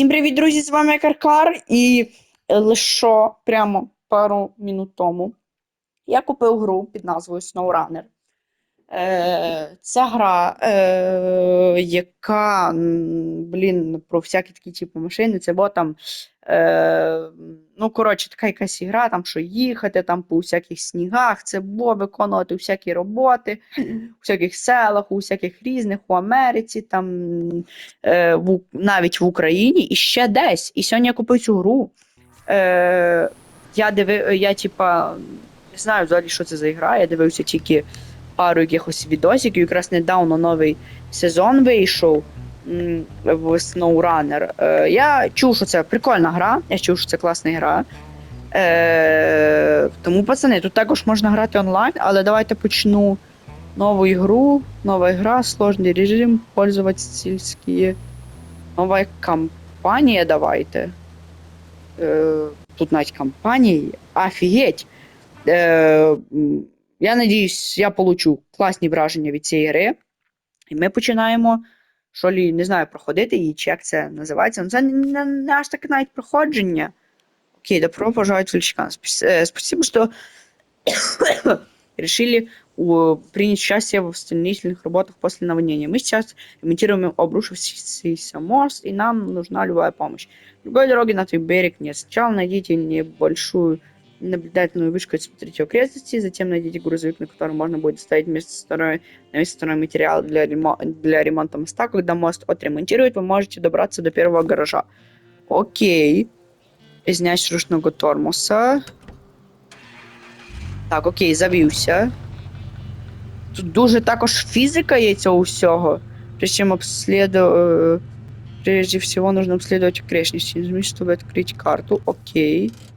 Всім привіт, друзі! З вами Каркар. І е, лише прямо пару минут тому я купив гру під назвою SnowRunner. Е, Це гра, е, яка, блін, про всякі такі типу машини, це бо там. Е, ну, коротше, така якась ігра, там що їхати, там по всяких снігах, це бо виконувати всякі роботи, у всяких селах, у всяких різних, у Америці, там е, в, навіть в Україні і ще десь. І сьогодні я купив цю гру. Е, я диви, я, типа, не знаю взагалі, що це за ігра. Я дивився тільки пару якихось відосиків. Якраз недавно новий сезон вийшов в SnowRunner. Е, я чув, що це прикольна гра. Я чув, що це класна гра. Е, тому, пацани, тут також можна грати онлайн, але давайте почну нову ігру. Нова ігра, сложний режим, пользовательські. Нова кампанія давайте. Е, тут навіть кампанії. Офігеть. Е, я надіюсь, я получу класні враження від цієї гри. І ми починаємо. Що лі, не знаю, проходити її, чи як це називається. Ну, це не, не аж таке навіть проходження. Окей, добро пожаловать в Вельчикан. Спас- э, Спасибо, что решили у- принять участие в восстановительных работах после наводнения. Мы сейчас ремонтируем обрушившийся мост, и нам нужна любая помощь. Другой дороги на твой берег нет. Сначала найдите небольшую наблюдательную вышку и смотрите окрестности, затем найдите грузовик, на котором можно будет доставить вместо второй, на место второй материал для, ремо- для ремонта моста. Когда мост отремонтируют, вы можете добраться до первого гаража. Окей. Знясть ручного тормоза. Так, окей, завівся. Тут дуже також фізика є цього всього. Прежде чем обследовать... Прежде всего нужно обследовать окрестности. Нажмите, чтобы открыть карту. Окей. Э,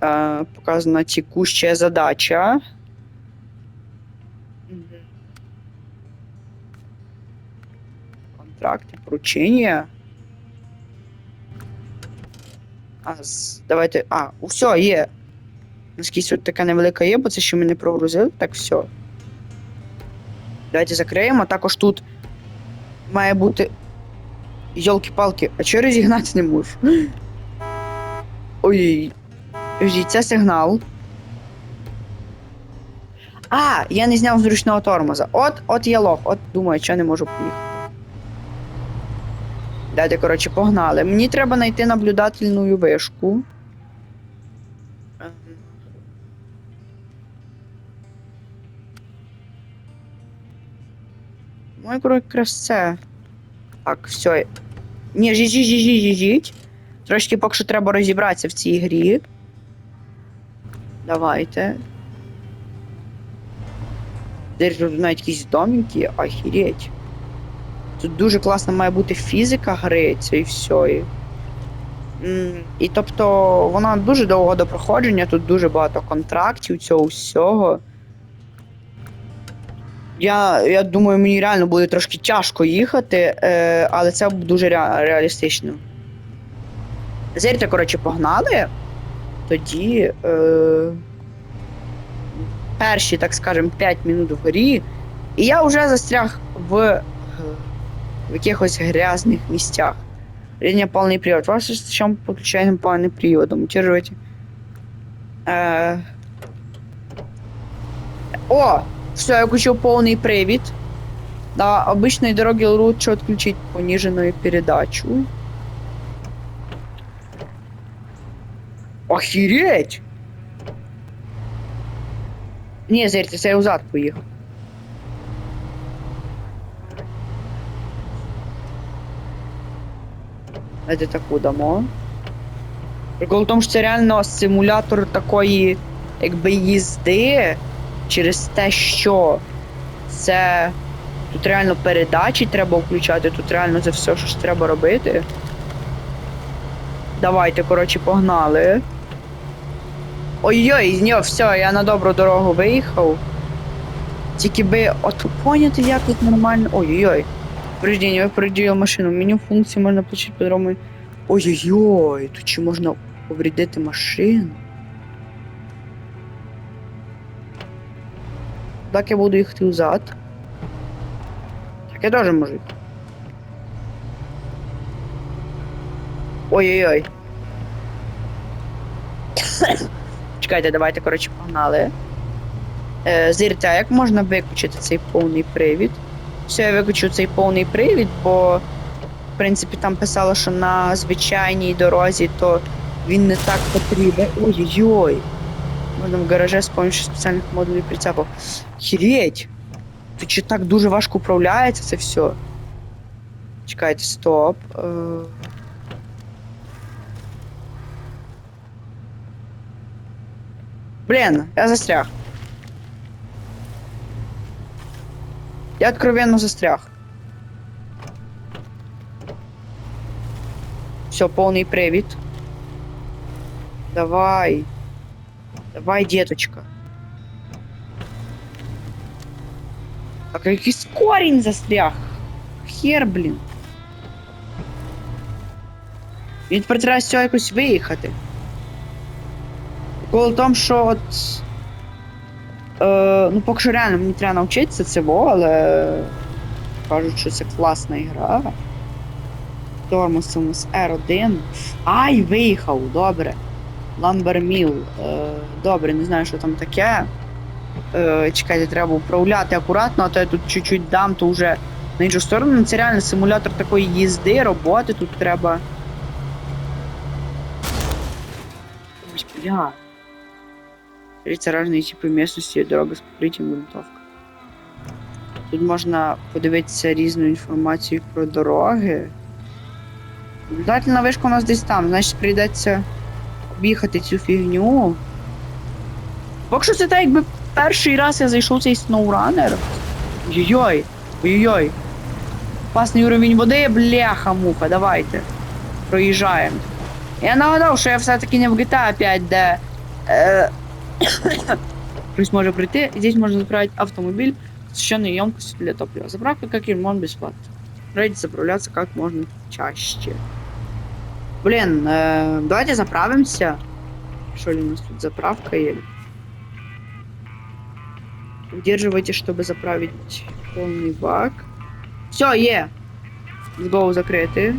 Показана текущая задача. Мгм. Контракты, поручения. А, давайте. А, все, є. Наскільки тут така невелика є, бо це ще ми не прогрузили. Так, все. Давайте закриємо. Також тут має бути. Йолки-палки, а чого розігнати не можу? Ой. Подождіть, це сигнал. А, я не зняв з ручного тормоза. От, от я лох, от думаю, що не можу поїхати. Дайте, коротше, погнали. Мені треба знайти наблюдательну вишку. Я коротше, якраз це. Так, все. Ні, жіть, жіть, жіть. Трошки поки що треба розібратися в цій грі. Давайте. Десь навіть якісь домики, охереть. Тут дуже класна має бути фізика гри цієї всьої. М, І тобто вона дуже довго до проходження, тут дуже багато контрактів цього всього. Я, я думаю, мені реально буде трошки тяжко їхати, е, але це дуже ре, реалістично. Зерте, коротше, погнали Тоді. Е, перші, так скажем, 5 минут в грі. І я вже застряг в, е, в якихось грязних місцях. Рідня повний привод. Ваше зачем подключаем полный привод? Монтируйте. Е... О! Все, я включил полный привід. На обычной дороге лучше отключить пониженную передачу. Охереть! Ні, зерте, це я взад поїхав. Давайте таку дамо. Прикол в тому, що це реально симулятор такої, якби їзди через те, що це. Тут реально передачі треба включати, тут реально це все, що треба робити. Давайте, коротше, погнали. Ой-ой, ні, все, я на добру дорогу виїхав. Тільки би от поняти, як тут нормально. Ой-ой-ой. Повреждение, вы повредили машину. Меню функції можна включити по-другому. Ой-ой-ой, тут чи можна повредити машину? Так я буду їхати взад. Так я теж можу. Ой-ой-ой. Чекайте, давайте, коротше, погнали. Е, а як можна виключити цей повний привід? Все, я виключу цей повний привід, бо, в принципі, там писало, що на звичайній дорозі то він не так потрібен. Ой-ой-ой. Можна в гараже з помощью спеціальних модулів прицепів. Хіреть! Тут чи так дуже важко управляється це все. Чекайте, стоп. Е... Блін, я застряг. Я откровенно застряг. Все, повний привід. Давай. Давай, деточка. Так, якийсь корінь застряг. Хер, блін. Він тепер треба з цього якось виїхати. Прикол в тому, що от. Е, ну, поки що реально мені треба навчитися цього, але кажуть, що це класна гра. Тормозом з R1. Ай, виїхав, добре. Ламберміл. Е, добре, не знаю, що там таке. Е, чекайте, треба управляти акуратно, а то я тут чуть-чуть дам, то вже на іншу сторону. Ну, Це реально симулятор такої їзди, роботи. Тут треба. Ось, бля. Це разные типи местности, дорога з покриттям грунтовка. Тут можна подивитися різну інформацію про дороги. Наблюдательна вишка у нас десь там, значить прийдеться об'їхати цю фігню. Поки що це так, якби перший раз я зайшов цей SnowRunner. Ой-ой, ой-ой. Опасний уровень води, бляха-муха, давайте. Проїжджаємо. Я нагадав, що я все-таки не в GTA 5, де. Е, Хтось може прийти, здесь можно заправить автомобиль с счетной емкостью для топлива. Заправка как и ремонт бесплатно. Старайтесь заправляться как можно чаще. Блин, э, давайте заправимся. Что ли у нас тут заправка есть? Удерживайте, чтобы заправить полный бак. Все. Go закрити.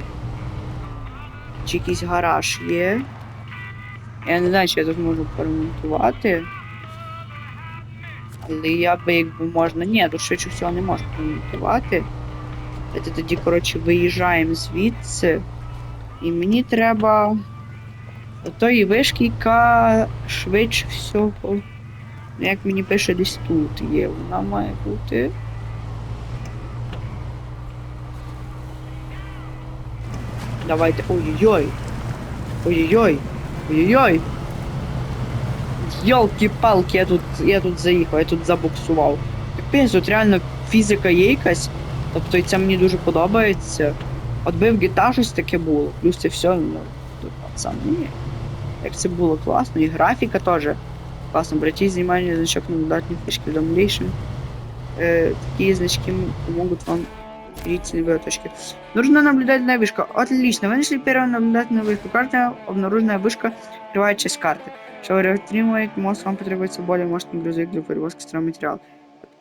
Чи якийсь гараж є. Я не знаю, чи я тут можу поремонтувати. Але я би якби можна. Ні, тут швидше всього не можу поремонтувати. Давайте тоді, коротше, виїжджаємо звідси. І мені треба до тої вишки, яка швидше всього. ну, Як мені пише, десь тут є. Вона має бути. Давайте. Ой-ой-ой. Ой-ой-ой. Ой-ой-ой. Йолки-палки, я тут, я тут заїхав, я тут забуксував. Капець, тут реально фізика є якась. Тобто і це мені дуже подобається. От би в GTA щось таке було. Плюс це все, ну, тут ні. Як це було класно, і графіка теж. Класно, братья, внимание, значок наблюдательной фишки Domination. Э, такие значки помогут вам перейти на любые точки. Нужна наблюдательная вышка. Отлично, вы нашли первую наблюдательную вышку. Карта, обнаруженная вышка, открывает часть карты. Чтобы реактивировать мост, вам потребуется более мощный грузовик для перевозки стройматериалов.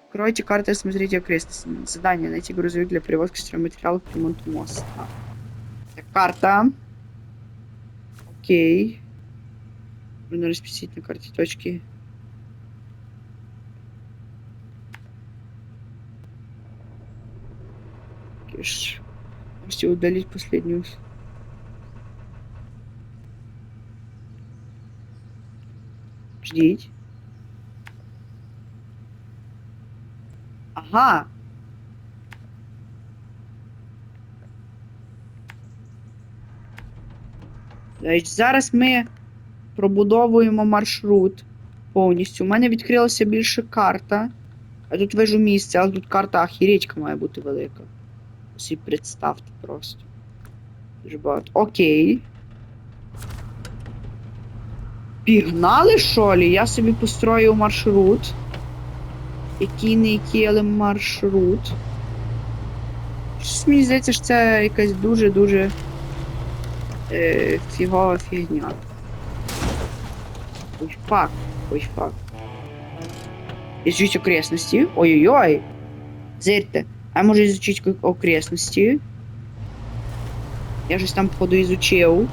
Откройте карты и смотрите окрестности. Задание. Найти грузовик для перевозки стройматериалов к ремонту моста. Так, карта. Окей. Нужно расписать на карте точки. Киш. Можете удалить последнюю. Ждите. Ага. Значить, зараз ми пробудовуємо маршрут повністю. У мене відкрилася більше карта. А тут вижу місце, але тут карта ахіречка має бути велика. Собі представте просто. Окей. Пігнали, що лі? Я собі построїв маршрут. Який не який, але маршрут. Щось мені здається, що це якась дуже-дуже е, фігова фігня. Ой, фак. Ой, фак. Изучить окрестности. Ой-ой-ой. Зерьте. А може изучить окрестности? Я щось там, походу, ізучив.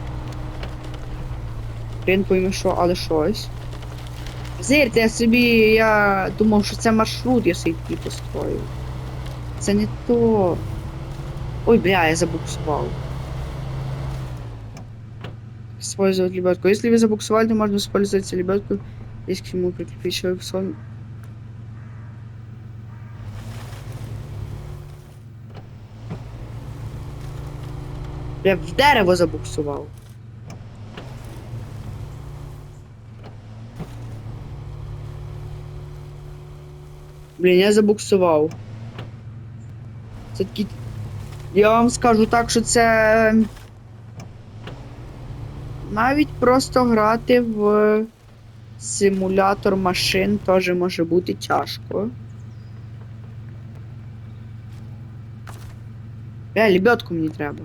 Хрен пойме що, але щось. Зирте, я собі, я думав, що це маршрут, я собі построїв. Це не то. Ой, бля, я забуксував. Использовать лебедку. Если вы забуксовали, то можно использовать лебедку. Есть к чему прикрепить человек сон. Я в дерево забуксував. Блін, я забуксував. Це такі. Я вам скажу так, що це. Навіть просто грати в симулятор машин теж може бути тяжко. Е, лебедку мені треба.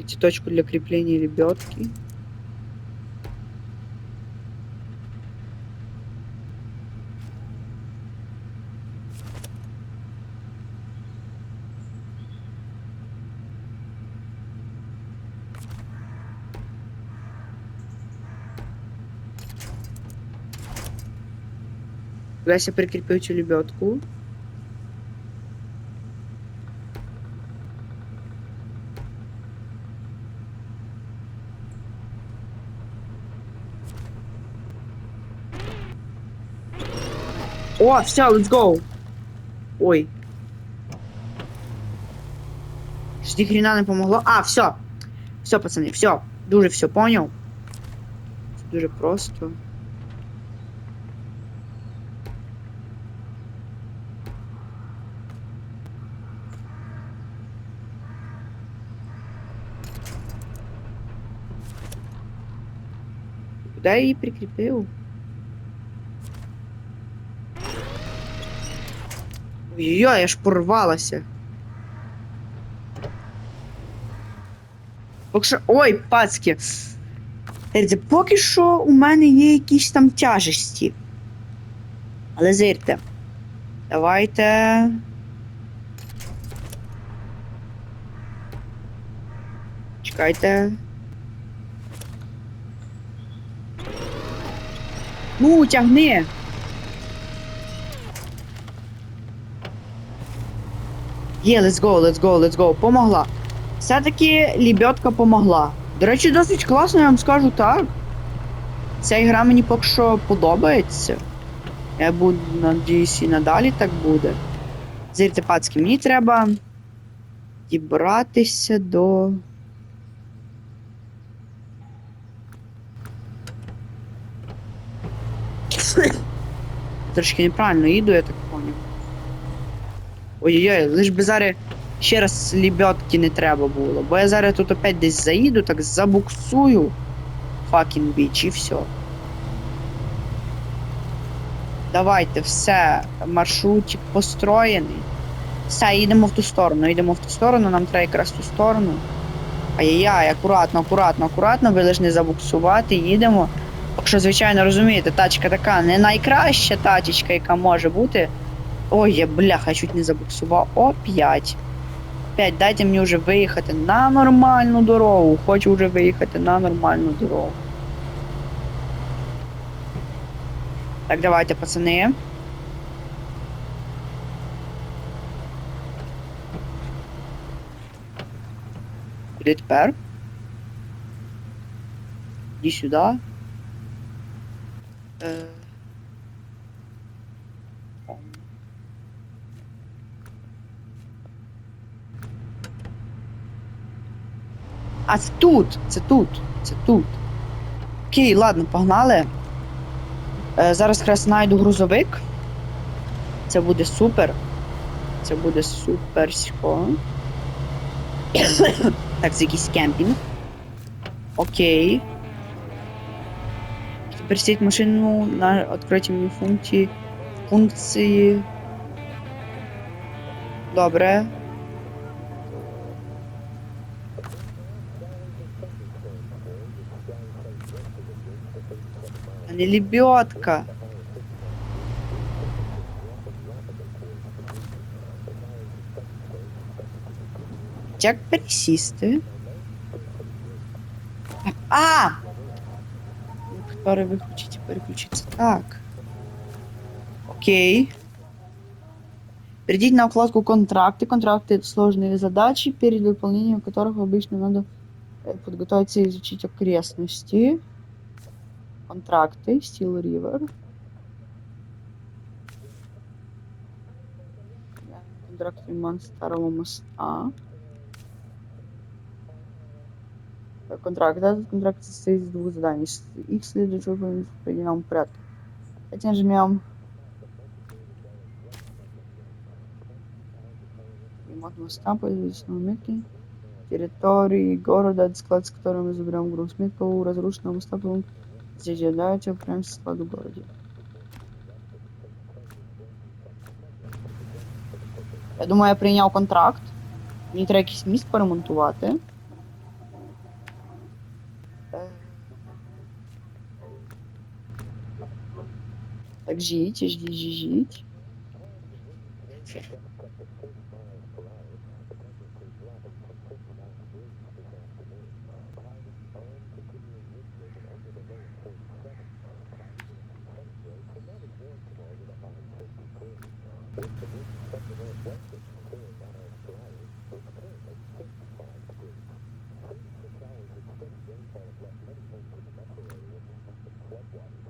И точку для крепления лебедки. Леся прикрепил цю лебедку. О, все, let's go. Ой. Ж хрена не помогло. А, все. Все, пацани, все. Дуже все понял. Це дуже просто. Куди я її прикріпив? Ой-ой, я ж порвалася. Поки що... Ой, пацки. Дивіться, поки що у мене є якісь там тяжесті. Але зирте. Давайте. Чекайте. Ну, тягни. Є, let's go, let's go, let's go. Помогла. Все-таки лебедка помогла. До речі, досить класно, я вам скажу так. Ця ігра мені поки що подобається. Я буду, надіюсь, і надалі так буде. Зірте, пацки, мені треба дібратися до. Трошки неправильно їду, я так поняв. Ой-ой-ой, лиш би зараз ще раз лебедки не треба було. Бо я зараз тут опять десь заїду, так забуксую. Fucking біч, і все. Давайте, все, маршрутик построєний. Все, їдемо в ту сторону, їдемо в ту сторону, нам треба якраз в ту сторону. Ай-яй-яй, акуратно, акуратно, акуратно, ви лиш не забуксувати, їдемо. Якщо, звичайно, розумієте, тачка така не найкраща тачечка, яка може бути. Ой, я бляха, чуть не забуксував. Опять. Опять, дайте мені вже виїхати на нормальну дорогу. Хочу вже виїхати на нормальну дорогу. Так, давайте, пацани. Куди тепер? Іди сюди. Е... А це тут, це тут, це тут. Окей, ладно, погнали. Е, зараз якраз знайду грузовик. Це буде супер. Це буде суперсько. так, це якийсь кемпінг. Окей. Тепер сіть машину на відкриті мені функції. Функції. Добре. Не лебедка. Як пересісти? А! Повтори виключить, переключиться. Так. Окей. Перейдите на вкладку «Контракты». Контракты — это сложные задачи, перед выполнением которых обычно надо э, подготовиться и изучить окрестности. Контракты. Steel River. Контракт ремонт старого моста. Э, Контракт. Этот контракт состоит из двух заданий. Их следует выполнить в определенном порядке. Затем жмем ремонт моста по известной метке. Территории города, склад, с которым мы заберем груз. Метка у разрушенного моста прямо со складу в городе. Я думаю, я прийняв контракт. Мені треба якийсь міст поремонтувати. Так, жіть, ждіть, ждіть. Lake Lincoln, Missouri, at the Club Water.